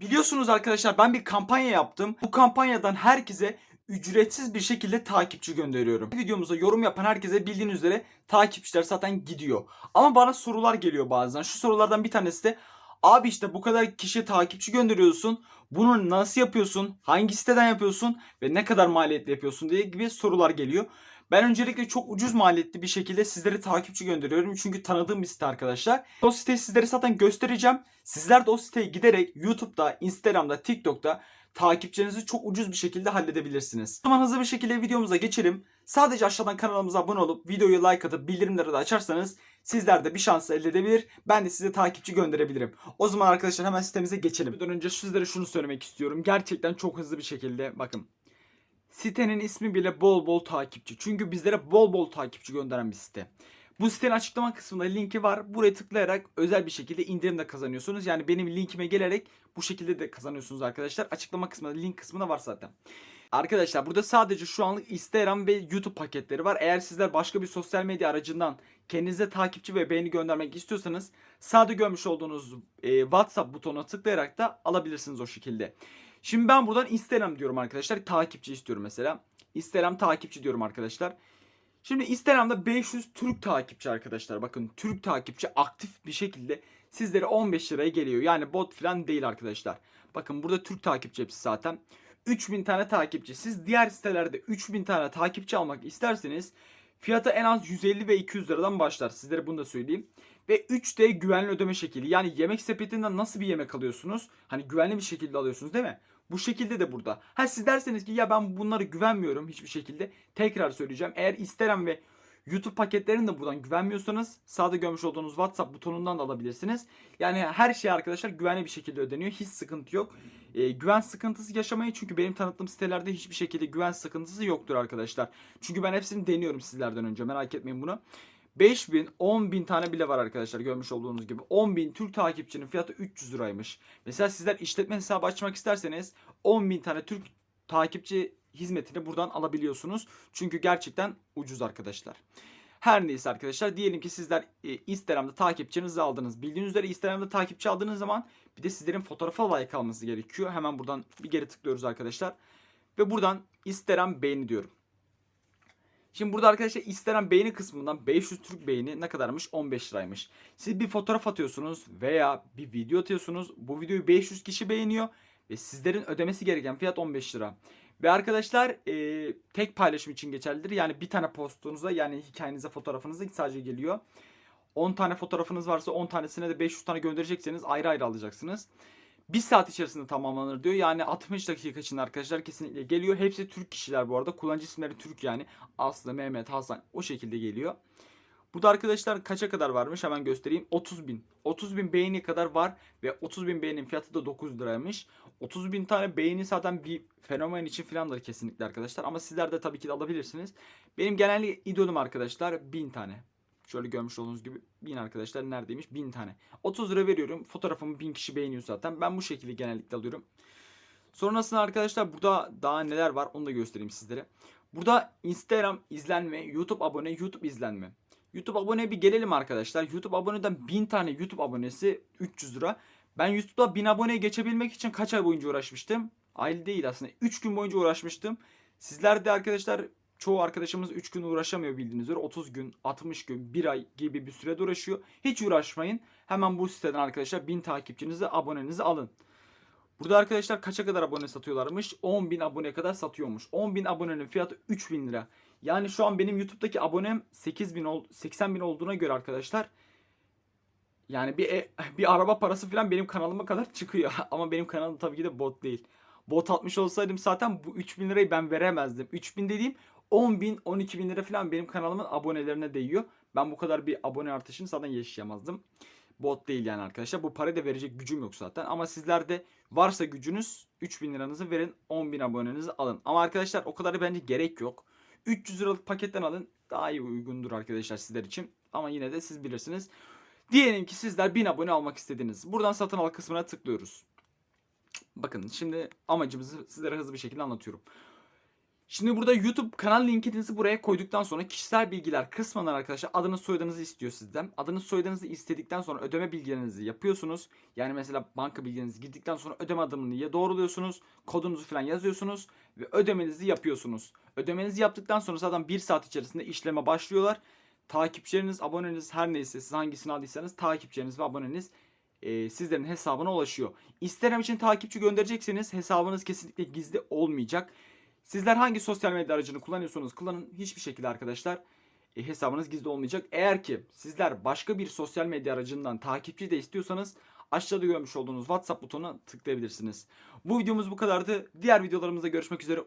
Biliyorsunuz arkadaşlar ben bir kampanya yaptım. Bu kampanyadan herkese ücretsiz bir şekilde takipçi gönderiyorum. Videomuza yorum yapan herkese bildiğiniz üzere takipçiler zaten gidiyor. Ama bana sorular geliyor bazen. Şu sorulardan bir tanesi de abi işte bu kadar kişiye takipçi gönderiyorsun. Bunu nasıl yapıyorsun? Hangi siteden yapıyorsun? Ve ne kadar maliyetli yapıyorsun diye gibi sorular geliyor. Ben öncelikle çok ucuz maliyetli bir şekilde sizlere takipçi gönderiyorum. Çünkü tanıdığım bir site arkadaşlar. O siteyi sizlere zaten göstereceğim. Sizler de o siteye giderek YouTube'da, Instagram'da, TikTok'ta takipçilerinizi çok ucuz bir şekilde halledebilirsiniz. O zaman hızlı bir şekilde videomuza geçelim. Sadece aşağıdan kanalımıza abone olup videoyu like atıp bildirimleri de açarsanız sizler de bir şans elde edebilir. Ben de size takipçi gönderebilirim. O zaman arkadaşlar hemen sitemize geçelim. Önce sizlere şunu söylemek istiyorum. Gerçekten çok hızlı bir şekilde bakın. Sitenin ismi bile bol bol takipçi. Çünkü bizlere bol bol takipçi gönderen bir site. Bu sitenin açıklama kısmında linki var. Buraya tıklayarak özel bir şekilde indirim de kazanıyorsunuz. Yani benim linkime gelerek bu şekilde de kazanıyorsunuz arkadaşlar. Açıklama kısmında link kısmında var zaten. Arkadaşlar burada sadece şu anlık Instagram ve YouTube paketleri var. Eğer sizler başka bir sosyal medya aracından kendinize takipçi ve beğeni göndermek istiyorsanız sağda görmüş olduğunuz e, WhatsApp butonuna tıklayarak da alabilirsiniz o şekilde. Şimdi ben buradan Instagram diyorum arkadaşlar. Takipçi istiyorum mesela. Instagram takipçi diyorum arkadaşlar. Şimdi Instagram'da 500 Türk takipçi arkadaşlar. Bakın Türk takipçi aktif bir şekilde sizlere 15 liraya geliyor. Yani bot falan değil arkadaşlar. Bakın burada Türk takipçi hepsi zaten. 3000 tane takipçi. Siz diğer sitelerde 3000 tane takipçi almak isterseniz fiyatı en az 150 ve 200 liradan başlar. Sizlere bunu da söyleyeyim. Ve 3D güvenli ödeme şekli. Yani yemek sepetinden nasıl bir yemek alıyorsunuz? Hani güvenli bir şekilde alıyorsunuz değil mi? Bu şekilde de burada. Ha siz derseniz ki ya ben bunları güvenmiyorum hiçbir şekilde. Tekrar söyleyeceğim. Eğer Instagram ve YouTube paketlerini de buradan güvenmiyorsanız sağda görmüş olduğunuz WhatsApp butonundan da alabilirsiniz. Yani her şey arkadaşlar güvenli bir şekilde ödeniyor. Hiç sıkıntı yok. Ee, güven sıkıntısı yaşamayın çünkü benim tanıttığım sitelerde hiçbir şekilde güven sıkıntısı yoktur arkadaşlar. Çünkü ben hepsini deniyorum sizlerden önce merak etmeyin bunu. 5000, 10.000 tane bile var arkadaşlar görmüş olduğunuz gibi. 10.000 Türk takipçinin fiyatı 300 liraymış. Mesela sizler işletme hesabı açmak isterseniz 10.000 tane Türk takipçi hizmetini buradan alabiliyorsunuz. Çünkü gerçekten ucuz arkadaşlar. Her neyse arkadaşlar diyelim ki sizler e, Instagram'da takipçinizi aldınız. Bildiğiniz üzere Instagram'da takipçi aldığınız zaman bir de sizlerin fotoğrafa like alması gerekiyor. Hemen buradan bir geri tıklıyoruz arkadaşlar. Ve buradan Instagram beğeni diyorum. Şimdi burada arkadaşlar Instagram beğeni kısmından 500 Türk beğeni ne kadarmış? 15 liraymış. Siz bir fotoğraf atıyorsunuz veya bir video atıyorsunuz. Bu videoyu 500 kişi beğeniyor ve sizlerin ödemesi gereken fiyat 15 lira. Ve arkadaşlar e, tek paylaşım için geçerlidir. Yani bir tane postunuza yani hikayenize fotoğrafınıza sadece geliyor. 10 tane fotoğrafınız varsa 10 tanesine de 500 tane gönderecekseniz ayrı ayrı alacaksınız. Bir saat içerisinde tamamlanır diyor. Yani 60 dakika içinde arkadaşlar kesinlikle geliyor. Hepsi Türk kişiler bu arada. Kullanıcı isimleri Türk yani. Aslı, Mehmet, Hasan o şekilde geliyor. Bu da arkadaşlar kaça kadar varmış hemen göstereyim. 30 bin. 30 bin beğeni kadar var ve 30 bin beğeninin fiyatı da 9 liraymış. 30 bin tane beğeni zaten bir fenomen için filandır kesinlikle arkadaşlar. Ama sizler de tabii ki de alabilirsiniz. Benim genellikle idolüm arkadaşlar 1000 tane. Şöyle görmüş olduğunuz gibi 1000 arkadaşlar neredeymiş? 1000 tane. 30 lira veriyorum. Fotoğrafımı 1000 kişi beğeniyor zaten. Ben bu şekilde genellikle alıyorum. Sonrasında arkadaşlar burada daha neler var onu da göstereyim sizlere. Burada Instagram izlenme, YouTube abone, YouTube izlenme. YouTube aboneye bir gelelim arkadaşlar. YouTube aboneden 1000 tane YouTube abonesi 300 lira. Ben YouTube'da 1000 aboneye geçebilmek için kaç ay boyunca uğraşmıştım? Ay değil aslında. 3 gün boyunca uğraşmıştım. Sizler de arkadaşlar çoğu arkadaşımız 3 gün uğraşamıyor bildiğiniz üzere. 30 gün, 60 gün, 1 ay gibi bir sürede uğraşıyor. Hiç uğraşmayın. Hemen bu siteden arkadaşlar 1000 takipçinizi, abonenizi alın. Burada arkadaşlar kaça kadar abone satıyorlarmış? 10.000 aboneye kadar satıyormuş. 10.000 abonenin fiyatı 3000 lira. Yani şu an benim YouTube'daki abonem 8000 ol 80 bin olduğuna göre arkadaşlar yani bir e- bir araba parası falan benim kanalıma kadar çıkıyor. Ama benim kanalım tabii ki de bot değil. Bot atmış olsaydım zaten bu 3000 lirayı ben veremezdim. 3000 dediğim 10 bin 12 bin lira falan benim kanalımın abonelerine değiyor. Ben bu kadar bir abone artışını zaten yaşayamazdım. Bot değil yani arkadaşlar. Bu parayı da verecek gücüm yok zaten. Ama sizlerde varsa gücünüz 3000 liranızı verin 10 bin abonenizi alın. Ama arkadaşlar o kadar bence gerek yok. 300 liralık paketten alın. Daha iyi uygundur arkadaşlar sizler için. Ama yine de siz bilirsiniz. Diyelim ki sizler 1000 abone almak istediniz. Buradan satın al kısmına tıklıyoruz. Bakın şimdi amacımızı sizlere hızlı bir şekilde anlatıyorum. Şimdi burada YouTube kanal linkinizi buraya koyduktan sonra kişisel bilgiler kısmından arkadaşlar adınız soyadınızı istiyor sizden. Adınız soyadınızı istedikten sonra ödeme bilgilerinizi yapıyorsunuz. Yani mesela banka bilgilerinizi girdikten sonra ödeme adımını doğruluyorsunuz. Kodunuzu falan yazıyorsunuz ve ödemenizi yapıyorsunuz. Ödemenizi yaptıktan sonra zaten 1 saat içerisinde işleme başlıyorlar. Takipçileriniz, aboneniz her neyse siz hangisini aldıysanız takipçileriniz ve aboneniz e, sizlerin hesabına ulaşıyor. Instagram için takipçi gönderecekseniz hesabınız kesinlikle gizli olmayacak. Sizler hangi sosyal medya aracını kullanıyorsanız kullanın hiçbir şekilde arkadaşlar e, hesabınız gizli olmayacak. Eğer ki sizler başka bir sosyal medya aracından takipçi de istiyorsanız aşağıda görmüş olduğunuz WhatsApp butonuna tıklayabilirsiniz. Bu videomuz bu kadardı. Diğer videolarımızda görüşmek üzere.